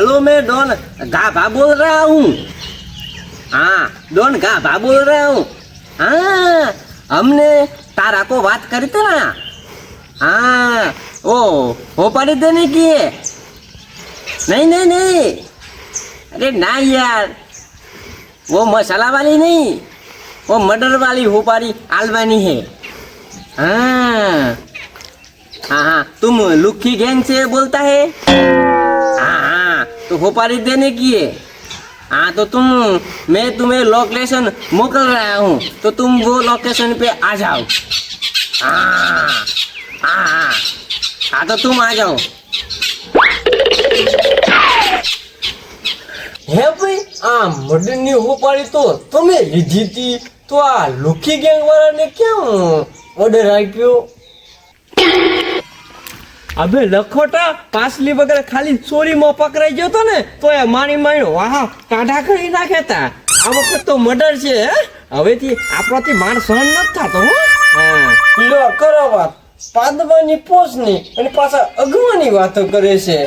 Hello मैं don गाभा बोल रहा हूँ हाँ डॉन गाभा बोल रहा हूँ हाँ हमने तारा को बात करी थी ना हाँ ओ वो पड़ी देने की है नहीं नहीं नहीं अरे ना यार वो मसाला वाली नहीं वो मटर वाली हो होपारी आलवानी है हाँ हाँ हाँ तुम लुक्की गैंग से बोलता है हाँ हाँ तो होपारी देने की है हाँ तो तुम मैं तुम्हें लोकेशन मोकल रहा हूँ तो तुम वो लोकेशन पे आ जाओ हाँ हाँ हाँ हाँ तो तुम आ जाओ હે ભાઈ આ મર્ડરની હોપાડી તો તમે લીધી હતી તો આ લુખી ગેંગ વાળાને કેમ ઓર્ડર આપ્યો અબે લખોટા પાસલી વગર ખાલી ચોરીમાં પકડાઈ ગયો તો ને તો એ માણી માણી વાહ કાઢા કરી નાખેતા આ વખત તો મર્ડર છે હવેથી આપણાથી માર સહન નથી થતો હો? લો કરો વાત. પાંદવાની પોસની અને પાછા અગવાની વાતો કરે છે.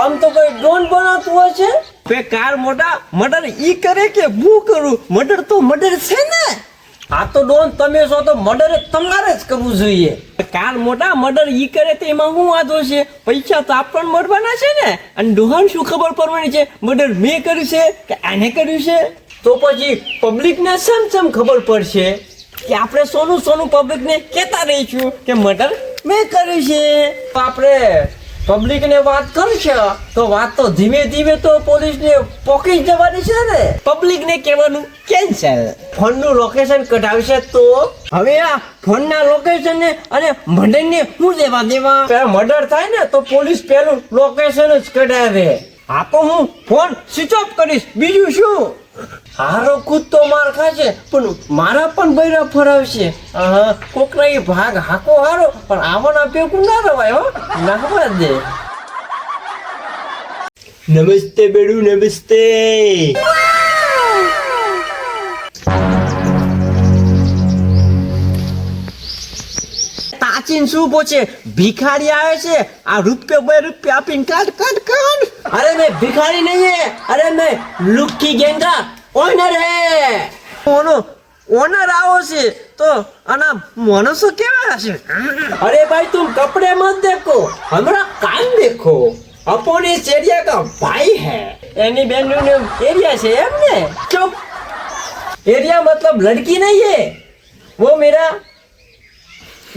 આમ તો કઈ ડોન બનાવતું હોય છે? બે કાર મોટા મર્ડર ઈ કરે કે બુ કરું? મર્ડર તો મર્ડર છે ને. હા તો ડોન, તમે છો તો મર્ડર તમારે જ કરવું જોઈએ. કાર મોટા મર્ડર ઈ કરે તો એમાં શું વાંધો છે? પૈસા તો આપણને મળવાના છે ને? અને ડોહન શું ખબર પડવાની છે? મર્ડર મેં કર્યું છે કે આને કર્યું છે? તો પછી પબ્લિકને સમ સમ ખબર પડશે? કે આપણે સોનું સોનું પબ્લિકને કહેતા રહીશું કે મર્ડર મેં કર્યું છે. તો આપણે પબ્લિકને વાત કરશે તો વાત તો ધીમે ધીમે તો પોલીસને પોકી જવાની છે ને. પબ્લિકને કહેવાનું કેન્સલ ફોનનું લોકેશન કઢાવશે તો? હવે આ ફોનના લોકેશન ને અને મર્ડરને શું લેવા દેવા? મર્ડર થાય ને તો પોલીસ પેલું લોકેશન જ કઢાવે. આ તો હું ફોન સ્વિચ ઓફ કરીશ. બીજું શું? હારો કૂદ તો માર ખાશે, પણ મારા પણ બૈરા ફરાવશે. હા કોકના એ ભાગ હાકો હારો, પણ આવવાના ભેગું ના રવાય, હો. નાખવા દે. નમસ્તે બેડું, નમસ્તે. નાચીને શું પહોંચે ભિખારી આવે છે? આ રૂપિયો બે રૂપિયા આપીને કાટ કાટ કાઢ. અરે મેં ભિખારી નહીં અરે મેં લુખી ગેંગા. ઓનર હે. ઓનો ઓનર આવો છે. તો આના માણસો કેવા હશે? અરે ભાઈ, તું કપડે મત દેખો. હમણાં કામ દેખો. અપોની ચેરિયા કા ભાઈ હે. એની બેનનું એરિયા છે એમ ને? ચૂપ. એરિયા મતલબ લડકી નહીં હે. वो મેરા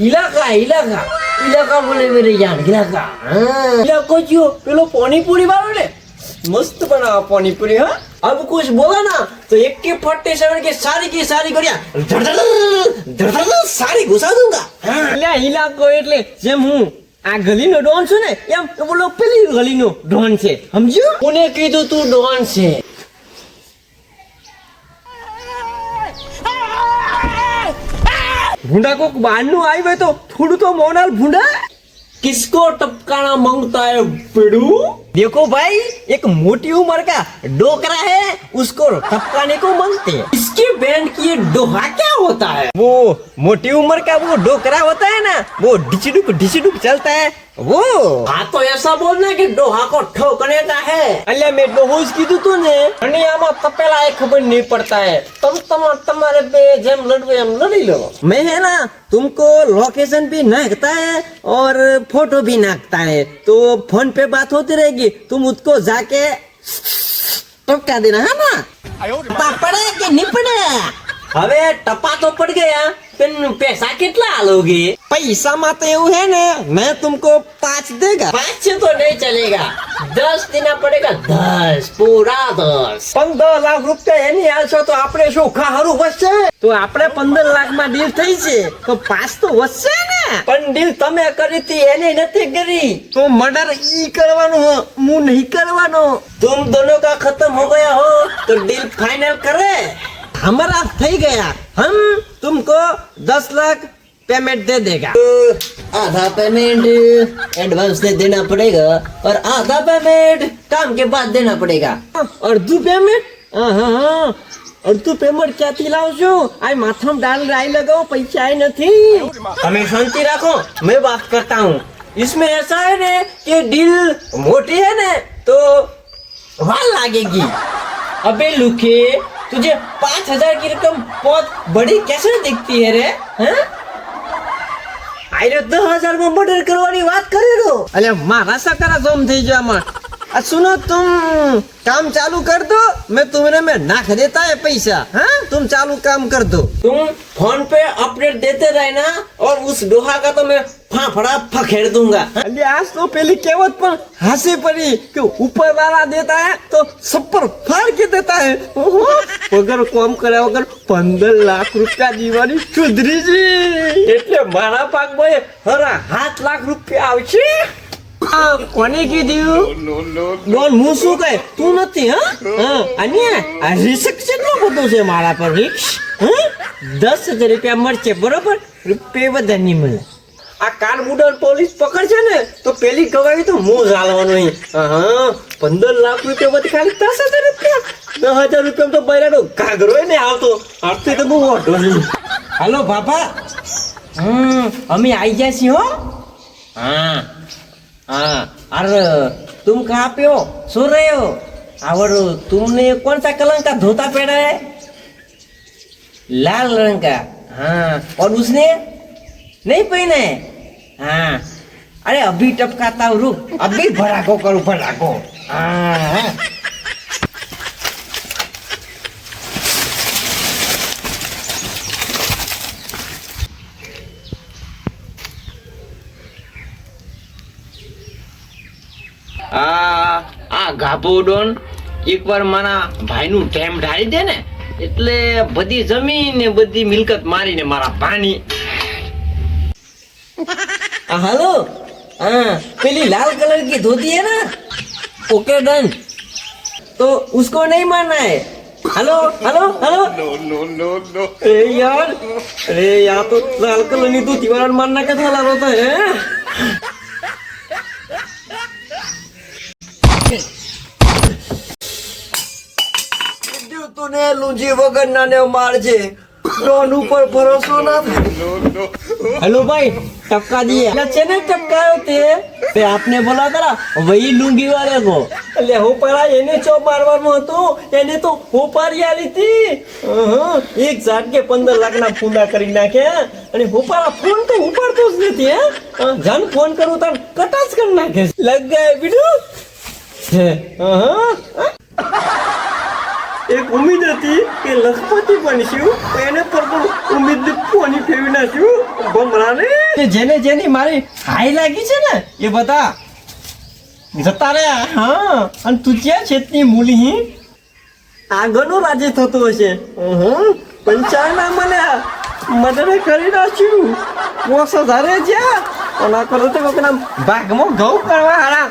इलाका इलाका इलाका बोले मेरे जान इलाका हाँ इलाको जो पेलो पानीपुरी वालों ने मस्त बनावा पानीपुरी हाँ अब कुछ बोला ना तो एक के फट्टे सेवन के सारी की सारी गरिया धड़धड़ धड़धड़ सारी घुसा दूंगा એટલે ઇલાકો એટલે જેમ હું આ ગલીનો ડોન છું ને એમ તો બોલો પેલી ગલીનો ડોન છે સમજ્યો કોને કીધું તું ડોન છે ભૂંડા કોક બહારનું આવી હોય તો થોડું તો મોનાલ ભૂંડા? કિસકો ટપકાણા મંગતા હે પીડું देखो भाई एक मोटी उम्र का डोकरा है उसको टपकाने को मांगते हैं। इसके बैंड की डोहा क्या होता है? वो मोटी उम्र का वो डोकरा होता है ना वो डिचिडुक डिचिडुक चलता है वो। हाँ तो ऐसा बोलना कि डोहा को ठोकने का है। अल्लाह मैं डोहूज की तो तूने। અને આમાં તપેલા એ ખબર નહીં પડતા હે તમ તમાર તમારે બે જેમ લડવું એમ લડી લો મેં तुमको लोकेशन भी नाकता है और फ़ोटो भी नाकता है तो फ़ोन पे बात होती रहेगी। तुम उसको जाके टपका देना है ना टपा पड़े कि नहीं पड़े હવે ટપા તો પડ ગયા પણ પૈસા કેટલા આલોગે પૈસા માં તો એવું है ને मैं तुमको पाँच देगा पाँच से तो नहीं चलेगा दस देना पड़ेगा दस पूरा दस પંદર લાખ રૂપિયા એની આલશો તો આપણે શું ખારું વધશે તો આપણે પંદર લાખ માં ડીલ થઈ છે તો પાંચ તો વધશે ને પણ ડીલ તમે કરી હતી એને નથી કરી તો મર્ડર ઈ કરવાનું હો હું નહીં કરવાનો तुम दोनों का खत्म हो गया हो तो डील फाइनल करे हमारा થઈ ગયા हम तुमको दस लाख पेमेंट दे देगा आधा पेमेंट एडवांस से देना पड़ेगा और आधा पेमेंट काम के बाद देना पड़ेगा અડધું પેમેન્ટ હા હા હા અડધું પેમેન્ટ ક્યાંથી લાવશો આ માથામાં ડાલ રાઈ લગાવો પૈસા આય નથી તમે શાંતિ રાખો મેં વાત કરતા હું इसमें ऐसा है ने कि डील मोटी है ने तो वाल लागेगी अबे लुखे तुझे पाँच हजार की रकम बहुत बड़ी कैसे दिखती है रे हैं આયરો દસ હજાર માં મર્ડર કરવાની વાત કરેલો અલે મારા સકરા જોમ થઈ ગયો આમાં सुनो तुम काम चालू कर दो मैं तुम्हारे में नाख देता है पैसा हाँ तुम चालू काम कर दो तुम फोन पे अपडेट देते रहना और उस डोहा का तो मैं फाफड़ा फखेर दूंगा अरे आज तो पहले केवत पर हंसी पड़ी कि ऊपर वाला देता है तो सब पर फाड़ के देता है वगर काम કરે વગર પંદર લાખ રૂપિયા દીવાની સુધરી એટલે મારા પાકમાં હરા સાત લાખ રૂપિયા આવશે આ કોને કીધું? ડોન હું શું કહે? તું નથી હા? હા. અને આ રિસ્ક કેટલો બધો છે મારા પર રિક્સ હા? દસ હજાર રૂપિયા મળશે બરોબર? રૂપિયા બધા નહીં મળે. આ કાર પોલીસ પકડશે ને તો પેલી ગવાઈ તો હું ચાલવાનો અહીં હા પંદર લાખ રૂપિયા બધી ખાલી દસ હજાર રૂપિયા. દસ હજાર રૂપિયા તો બૈરાનો ઘાઘરો ને આવતો. આવતી તો બહુ ઓટો નહીં હાલો બાપા. હમ અમે આવી ગયા છીએ હો. हाँ हाँ और तुम कहाँ पे हो सो रहे हो और तुमने कौन सा कलर का धोता पहना है लाल रंग का हाँ और उसने नहीं पहना है हाँ अरे अभी टपकाता हूँ रुक अभी भड़ाको करूँ भड़ाको हाँ આ આ ગાભો ડોન એકવાર મારા ભાઈનું ટેમ ઢાળી દે ને એટલે બધી જમીન ને બધી મિલકત મારીને મારા ભાની हाँ, हेलो हाँ पहली लाल कलर की धोती है ना ओके डन तो उसको नहीं मारना है hello hello hello no no no no अरे यार अरे यार तो लाल कलर की धोती वाला मारना कैसा लग होता है આપને બોલા તારા વહી લુંગી વાળે કો એટલે હું પરા એને ચો મારવાનું હતું. એને તો હું પારી આલી એક ઝાડ કે પંદર લાખ ના ફૂંદા કરી નાખે. અને હું પારા ફોન તો ઉપાડતો જ નથી હે? જન ફોન કરું તાર કટાસ કરી નાખે લગ ગયા બીડું. અહં, એક ઉમેદ હતી કે લખપતિ બનશું એને પર પણ ઉમેદ કોની ફેવી નાખ્યું ભમરાને. કે જેને જેની મારી હાઈ લાગી છે ને એ બધા જતા રહ્યા. હા અને તું ક્યાં છેતની મૂલી આગળનો રાજ્ય થતો હશે. અહં, મને મદદ કરી નાખ્યું. મોસ હજારે જ્યાં અને આ કરો તો કોકના ભાગમાં ઘઉં કરવા હારા?